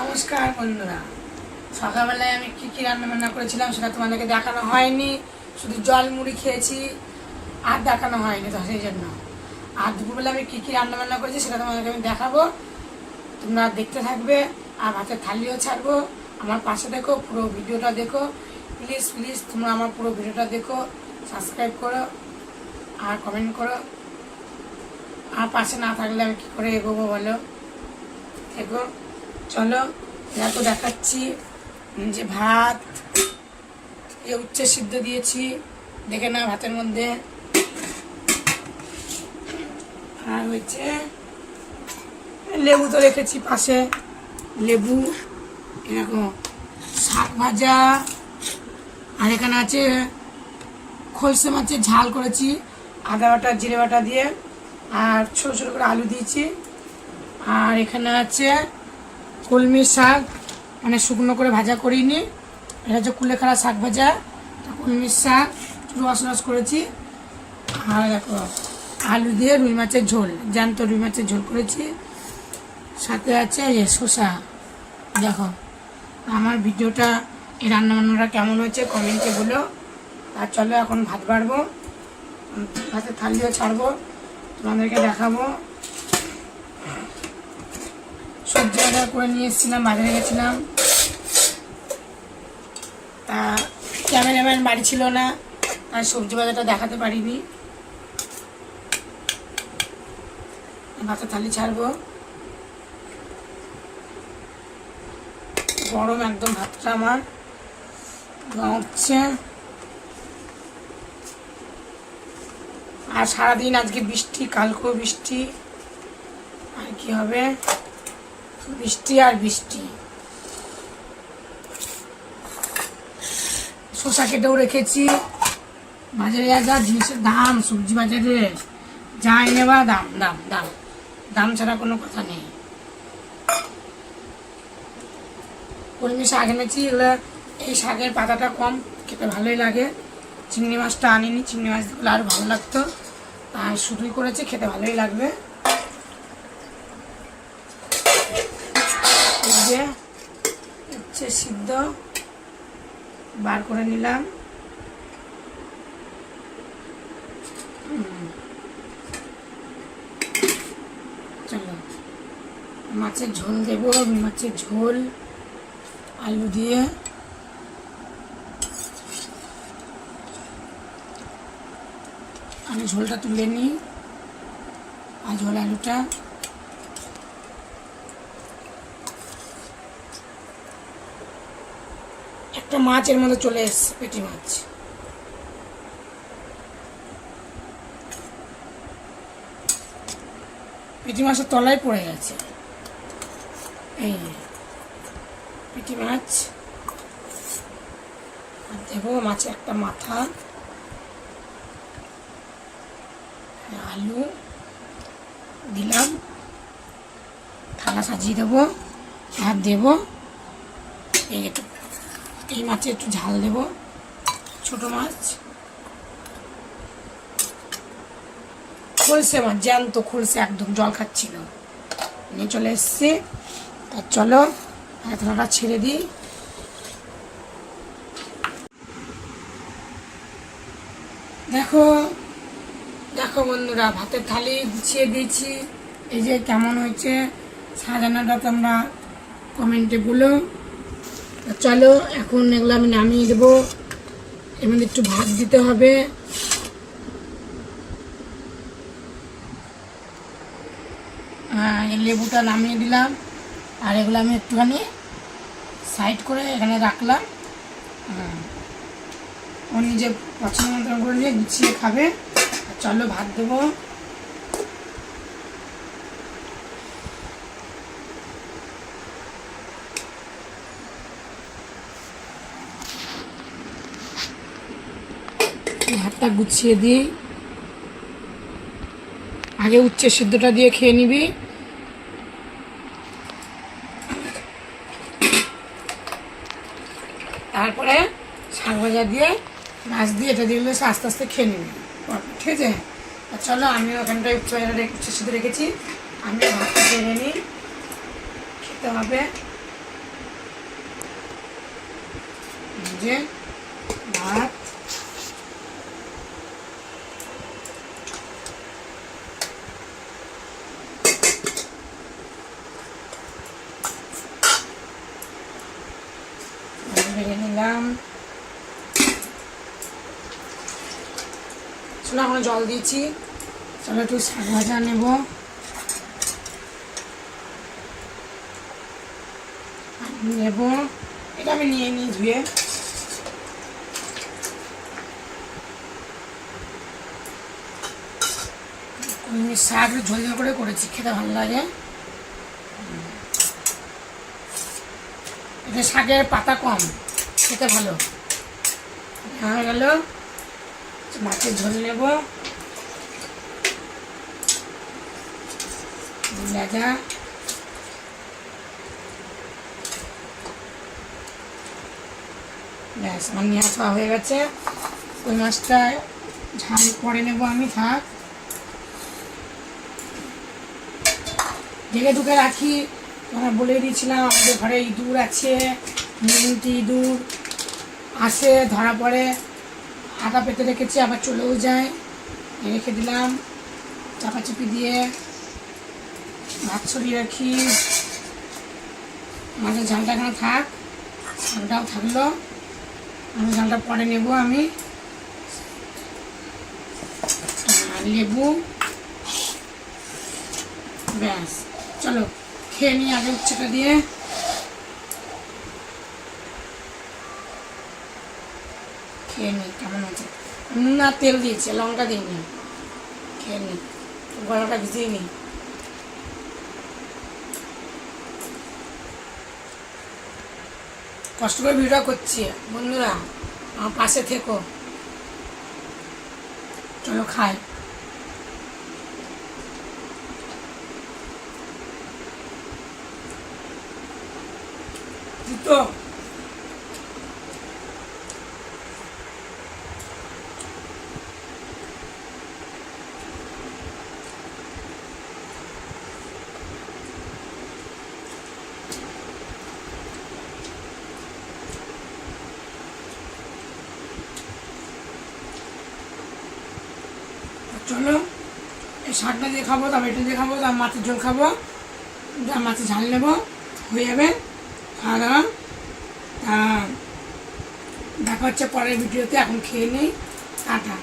নমস্কার বন্ধুরা। সকালবেলায় আমি কি কি রান্না বান্না করেছিলাম সেটা তোমাদেরকে দেখানো হয়নি। শুধু জল মুড়ি খেয়েছি, আর দেখানো হয়নি তো সেই জন্য। আর দুপুরবেলা আমি কী কী রান্না বান্না করেছি সেটা তোমাদেরকে আমি দেখাবো। তোমরা দেখতে থাকবে, আর ভাতের থালিও ছাড়বো। আমার পাশে দেখো, পুরো ভিডিওটা দেখো। প্লিজ প্লিজ, তোমরা আমার পুরো ভিডিওটা দেখো, সাবস্ক্রাইব করো, আর কমেন্ট করো। আর পাশে না থাকলে আমি কী করে এগোবো বলো? দেখো চলো দেখো দেখাচ্ছি যে ভাত, এ উচ্চ সিদ্ধ দিয়েছি, দেখে না ভাতের মধ্যে। আর হচ্ছে লেবু তো রেখেছি পাশে, লেবু, এরকম শাক ভাজা, আর এখানে আছে খলসে মাছের ঝাল করেছি, আদা বাটা, জিরে বাটা দিয়ে, আর ছোটো ছোটো করে আলু দিয়েছি, আর এখানে আছে কলমি শাক মানে শুকনো করে ভাজা করিনি। এটা হচ্ছে কুলেখাড়া শাক ভাজা কলমির শাক রস রস করেছি। আর দেখো, আলু দিয়ে রুই মাছের ঝোল, জ্যান্ত রুই মাছের ঝোল করেছি। সাথে আছে এ শসা। দেখো, আমার ভিডিওটা, এই রান্নাবান্নাটা কেমন হয়েছে কমেন্টে বলো। আর চলো এখন ভাত বাড়বো। ভাতের থালিও ছাড়বো, তোমাদেরকে দেখাবো। সবজি বাজার করে নিয়ে এসেছিলাম বাজারে গেছিলাম। তা ক্যামেরাম্যান বাড়ি ছিল না তাই সবজি বাজারটা দেখাতে পারিনি। ভাতের থালি ছাড়বো। গরম একদম ভাতটা আমার। উঠছে। আর সারাদিন আজকে বৃষ্টি, কালকেও বৃষ্টি। আর কি হবে? বৃষ্টি আর বৃষ্টি। শসা কেটেও রেখেছি। বাজারে যা যা জিনিসের দাম, সবজি বাজারে যা এনে বা দাম দাম দাম। দাম ছাড়া কোনো কথা নেই। কলমি শাক এনেছি, এগুলো এই শাকের পাতাটা কম, খেতে ভালোই লাগে। চিংড়ি মাছটা আনিনি, চিংড়ি মাছ দিলে আরও ভালো লাগতো। আর শুধুই করেছি, খেতে ভালোই লাগবে এই যে হচ্ছে সিদ্ধ। বার করে নিলাম। চলো। মাছের ঝোল দেবো, মাছের ঝোল, আলু দিয়ে। আমি ঝোলটা তুলে নিই। আর ঝোল আলুটা। একটা মাছের মধ্যে চলে এসছে, পেটি মাছ। পেটি মাছের তলায় পড়ে গেছে। এই পেটি মাছ। দেবো মাছের একটা মাথা। আলু দিলাম। থালা সাজিয়ে দেবো। আর দেবো এই একটু এই মাছে একটু ঝাল দেবো। ছোট মাছ। খলসে মাছ, জ্যান্ত খলসে একদম, জল খাচ্ছিল। নিয়ে চলে এসছি। তা চলো থালাটা ছেড়ে দিই। দেখো দেখো বন্ধুরা, ভাতের থালি গুছিয়ে দিয়েছি। এই যে কেমন হয়েছে, সাজানোটা তোমরা কমেন্টে বলো। চলো, এখন এগুলো আমি নামিয়ে দেবো। মধ্যে একটু ভাত দিতে হবে। এই লেবুটা নামিয়ে দিলাম। আর এগুলো আমি একটুখানি সাইড করে এখানে রাখলাম। ও নিজে পছন্দ মতন করে নিয়ে গুছিয়ে খাবে। চলো, ভাত দেবো। পাতা গুছিয়ে দিই। আগে উচ্ছে সিদ্ধটা দিয়ে খেয়ে নিবি। তারপরে শাক ভাজা দিয়ে, মাছ দিয়ে এটা দিয়ে আস্তে আস্তে খেয়ে নিবি। ঠিক আছে? চলো, আমি ওখানটায় উচ্চ ভাজা উচ্ছে সিদ্ধ রেখেছি। আমি ভাতটা খেয়ে নিই। খেতে হবে। যে ভাত। ভেঙে নিলাম। চলো এখন জল দিয়েছি। চলো একটু শাক ভাজা নেব। নেব। এটা আমি নিয়ে নিই ধুয়ে। শাক ঝোল ঝোল করে করেছি, খেতে ভালো লাগে। এটা শাকের পাতা কম। খেতে ভালো। হয়ে গেল। মাছের ঝোল নেব। লেজা ব্যাস, আমার নিয়ে আসা হয়ে গেছে। ওই মাছটা ঝাল পরে নেব আমি, থাক। ঢেকে ঢুকে রাখি। বলে দিয়েছিলাম, আমাদের ঘরে ইঁদুর আছে। মিন্টি ইঁদুর আসে, ধরা পড়ে। আটা পেতে রেখেছি, আবার চলেও যায়। রেখে দিলাম। চাপাচাপি দিয়ে ভাত ছড়িয়ে রাখি। মাছের ঝালটা এখানে থাক। ঝালটাও থাকল। আমি ঝালটা পরে নেব আমি। লেবু। ব্যাস। চলো, খেয়ে নিই আগে উচ্ছেটা দিয়ে। খেয়ে নিই কেমন আছে না তেল দিয়েছে, লঙ্কা দিইনি। খেয়ে নিই গলাটা ভিজিয়ে নিই কষ্ট করে ভিডিও করছি, বন্ধুরা, আমার পাশে থেকো। চলো খাই। তো চলো। এই শাকটা দিয়ে খাব তারপর এটা দিয়ে খাব তারপর মাছের ঝোল খাব তার মাছের ঝাল নেব, হয়ে যাবে। খাওয়া দাওয়া। তা দেখা হচ্ছে পরের ভিডিওতে, এখন খেয়ে নেই। টাটা।